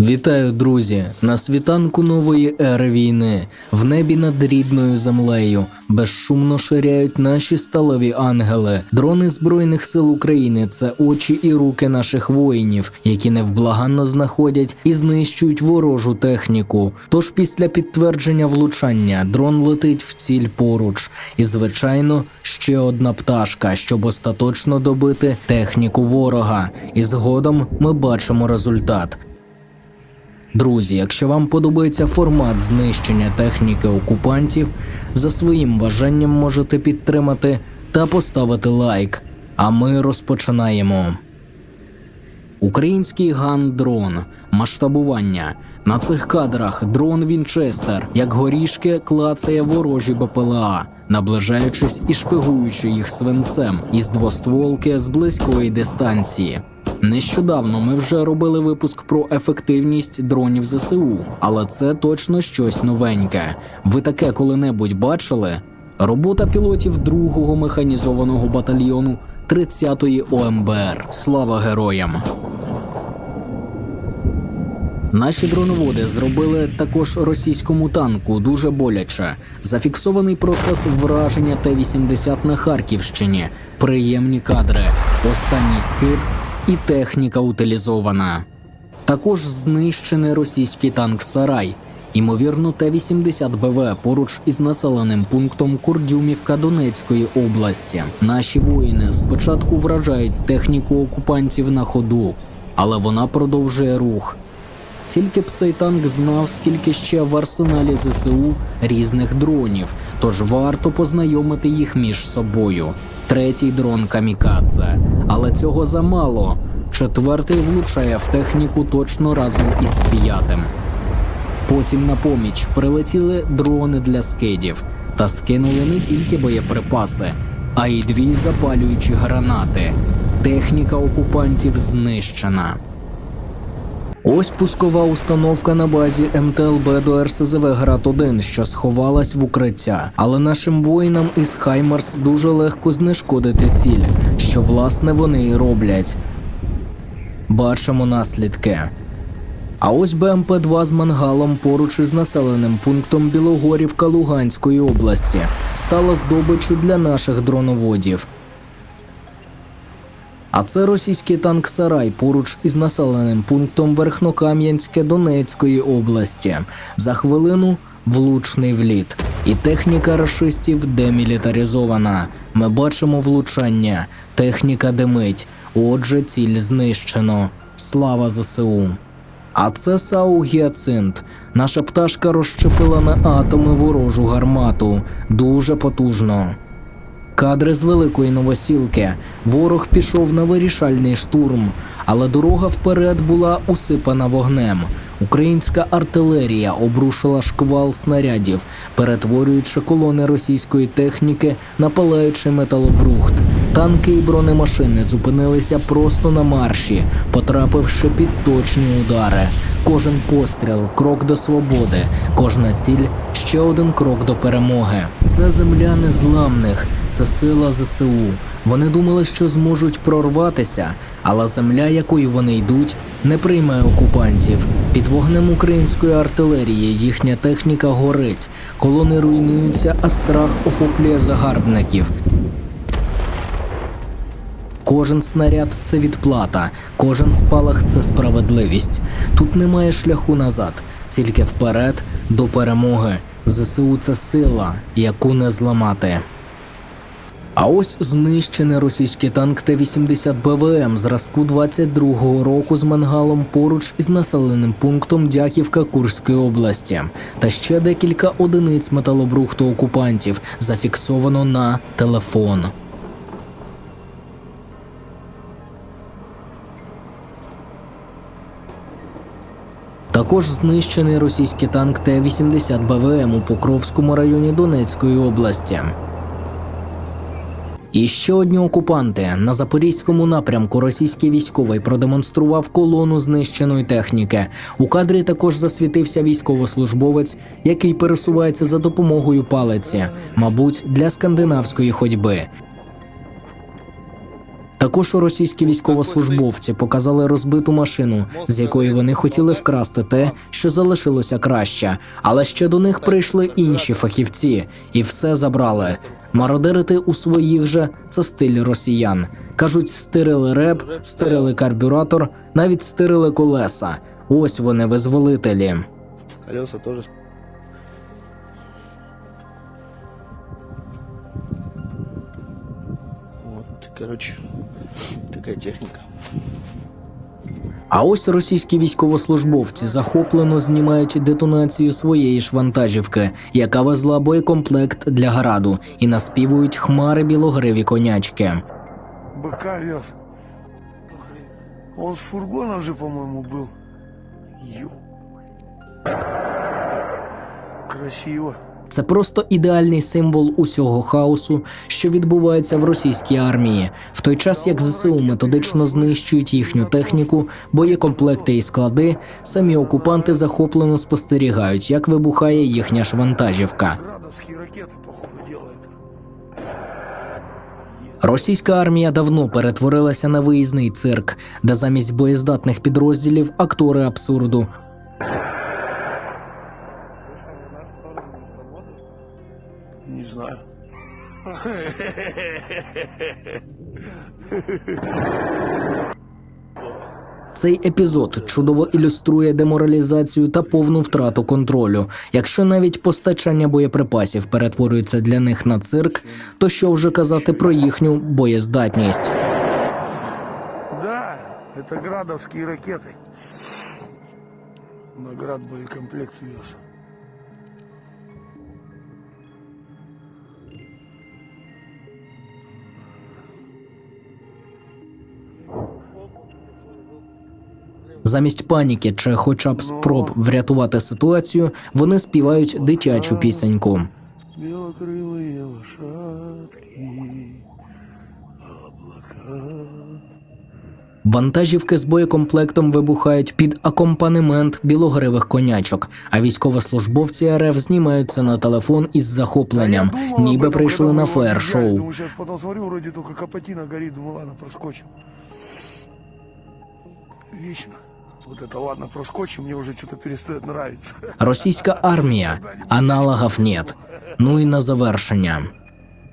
Вітаю, друзі! На світанку нової ери війни в небі над рідною землею безшумно ширяють наші сталеві ангели. Дрони Збройних сил України це очі і руки наших воїнів, які невблаганно знаходять і знищують ворожу техніку. Тож після підтвердження влучання дрон летить в ціль поруч, і звичайно ще одна пташка, щоб остаточно добити техніку ворога. І згодом ми бачимо результат. Друзі, якщо вам подобається формат знищення техніки окупантів, за своїм бажанням можете підтримати та поставити лайк. А ми розпочинаємо. Український ган-дрон. Масштабування. На цих кадрах дрон Вінчестер, як горішки, клацає ворожі БПЛА, наближаючись і шпигуючи їх свинцем із двостволки з близької дистанції. Нещодавно ми вже робили випуск про ефективність дронів ЗСУ, але це точно щось новеньке. Ви таке коли-небудь бачили? Робота пілотів 2-го механізованого батальйону 30-ї ОМБР. Слава героям! Наші дроноводи зробили також російському танку дуже боляче. Зафіксований процес враження Т-80 на Харківщині. Приємні кадри. Останній скид і техніка утилізована. Також знищений російський танк Сарай. Ймовірно, Т-80 БВ поруч із населеним пунктом Курдюмівка Донецької області. Наші воїни спочатку вражають техніку окупантів на ходу, але вона продовжує рух. Тільки б цей танк знав, скільки ще в арсеналі ЗСУ різних дронів, тож варто познайомити їх між собою. Третій дрон камікадзе. Але цього замало. Четвертий влучає в техніку точно разом із п'ятим. Потім на поміч прилетіли дрони для скидів та скинули не тільки боєприпаси, а й дві запалюючі гранати. Техніка окупантів знищена. Ось пускова установка на базі МТЛБ до РСЗВ Град-1, що сховалась в укриття. Але нашим воїнам із Хаймарс дуже легко знешкодити ціль, що власне вони і роблять. Бачимо наслідки. А ось БМП-2 з мангалом поруч із населеним пунктом Білогорівка Луганської області стала здобиччю для наших дроноводів. А це російський танк Сарай поруч із населеним пунктом Верхнокам'янське Донецької області. За хвилину влучний вліт. І техніка рашистів демілітаризована. Ми бачимо влучання, техніка димить. Отже, ціль знищено. Слава ЗСУ. А це САУ Гіацинт. Наша пташка розщепила на атоми ворожу гармату. Дуже потужно. Кадри з великої новосілки. Ворог пішов на вирішальний штурм, але дорога вперед була усипана вогнем. Українська артилерія обрушила шквал снарядів, перетворюючи колони російської техніки на палаючий металобрухт. Танки і бронемашини зупинилися просто на марші, потрапивши під точні удари. Кожен постріл крок до свободи, кожна ціль ще один крок до перемоги. Це земля незламних, це сила ЗСУ. Вони думали, що зможуть прорватися, але земля, якою вони йдуть, не прийме окупантів. Під вогнем української артилерії їхня техніка горить, колони руйнуються, а страх охоплює загарбників. Кожен снаряд це відплата, кожен спалах це справедливість. Тут немає шляху назад, тільки вперед до перемоги. ЗСУ це сила, яку не зламати. А ось знищений російський танк Т-80 БВМ зразку 22-го року з мангалом поруч із населеним пунктом Дяківка Курської області. Та ще декілька одиниць металобрухту окупантів зафіксовано на телефон. Також знищений російський танк Т-80 БВМ у Покровському районі Донецької області. І ще одні окупанти на запорізькому напрямку російський військовий продемонстрував колону знищеної техніки. У кадрі також засвітився військовослужбовець, який пересувається за допомогою палиці, мабуть, для скандинавської ходьби. Також російські військовослужбовці показали розбиту машину, з якої вони хотіли вкрасти те, що залишилося краще. Але ще до них прийшли інші фахівці, і все забрали. Мародерити у своїх же це стиль росіян. кажуть, стирили реп, стирили карбюратор, навіть стирили колеса. Ось вони визволителі. Колеса Вот, короче, такая техника. А ось російські військовослужбовці захоплено знімають детонацію своєї ж вантажівки, яка везла боєкомплект для граду, і наспівують хмари білогриві конячки. БК вез. Он с фургоном же, по-моему, был. Ё. Красиво. Це просто ідеальний символ усього хаосу, що відбувається в російській армії, в той час як ЗСУ методично знищують їхню техніку, боєкомплекти і склади, самі окупанти захоплено спостерігають, як вибухає їхня ж вантажівка. Російська армія давно перетворилася на виїзний цирк, де замість боєздатних підрозділів актори абсурду. Не знаю. Цей епізод чудово ілюструє деморалізацію та повну втрату контролю. Якщо навіть постачання боєприпасів перетворюється для них на цирк, то що вже казати про їхню боєздатність? Да, это градовские ракеты. На град боекомплект вез. Замість паніки чи хоча б спроб врятувати ситуацію, вони співають дитячу пісеньку. Белокрылые лошадки, облака. Вантажівки з боєкомплектом вибухають під акомпанемент білогривих конячок, а військовослужбовці РФ знімаються на телефон із захопленням, Да я думал об ніби этом, прийшли когда на мы выезжали. фаєр-шоу. Думаю, сейчас потом смотрю, вроде только капотина горит. Думаю, ладно, проскочим. Вечно. Вот это ладно, проскочим, мне уже что-то перестает нравиться. Російська армія аналогів нет. Ну і на завершення.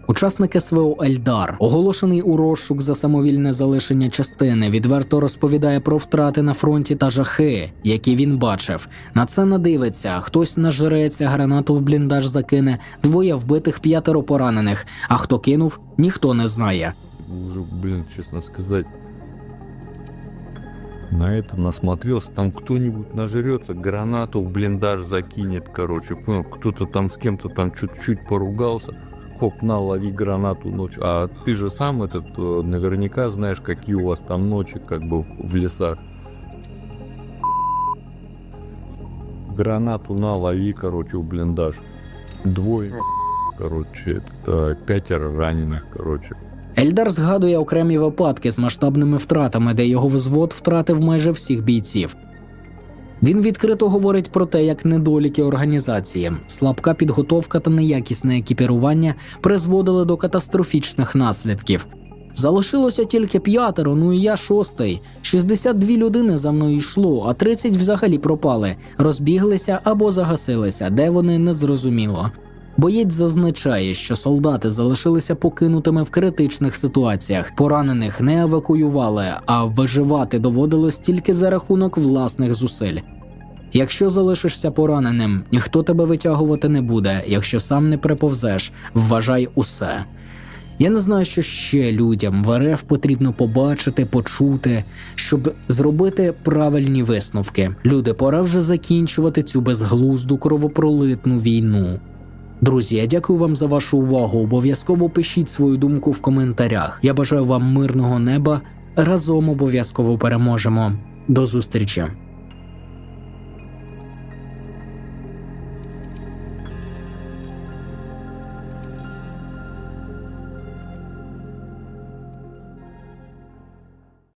Учасник СВО Ельдар, оголошений у розшук за самовільне залишення частини, відверто розповідає про втрати на фронті та жахи, які він бачив. На це надивиться, хтось нажиреться, гранату в бліндаж закине, двоє вбитих, п'ятеро поранених. А хто кинув, ніхто не знає. уже, блин, честно сказать, на это насмотрелся. Там кто-нибудь нажрется, гранату в блиндаж закинет, короче, понял, кто-то там с кем-то там чуть-чуть поругался, хоп, на, лови гранату ночью. А ты же сам этот э, наверняка знаешь, какие у вас там ночи, как бы в лесах. Гранату на, лови, короче, в блиндаж. Двое, короче, это, э, пятеро раненых, короче. Ельдар згадує окремі випадки з масштабними втратами, де його взвод втратив майже всіх бійців. Він відкрито говорить про те, як недоліки організації, слабка підготовка та неякісне екіпірування призводили до катастрофічних наслідків. Залишилося тільки п'ятеро, ну і я шостий. 62 людини за мною йшло, а 30 взагалі пропали, розбіглися або загасилися, де вони не зрозуміло. Боєць зазначає, що солдати залишилися покинутими в критичних ситуаціях. Поранених не евакуювали, а виживати доводилось тільки за рахунок власних зусиль. Якщо залишишся пораненим, ніхто тебе витягувати не буде. Якщо сам не приповзеш, вважай усе. Я не знаю, що ще людям в РФ потрібно побачити, почути, щоб зробити правильні висновки. Люди, пора вже закінчувати цю безглузду кровопролитну війну. Друзі, я дякую вам за вашу увагу. Обов'язково пишіть свою думку в коментарях. Я бажаю вам мирного неба. Разом обов'язково переможемо. До зустрічі!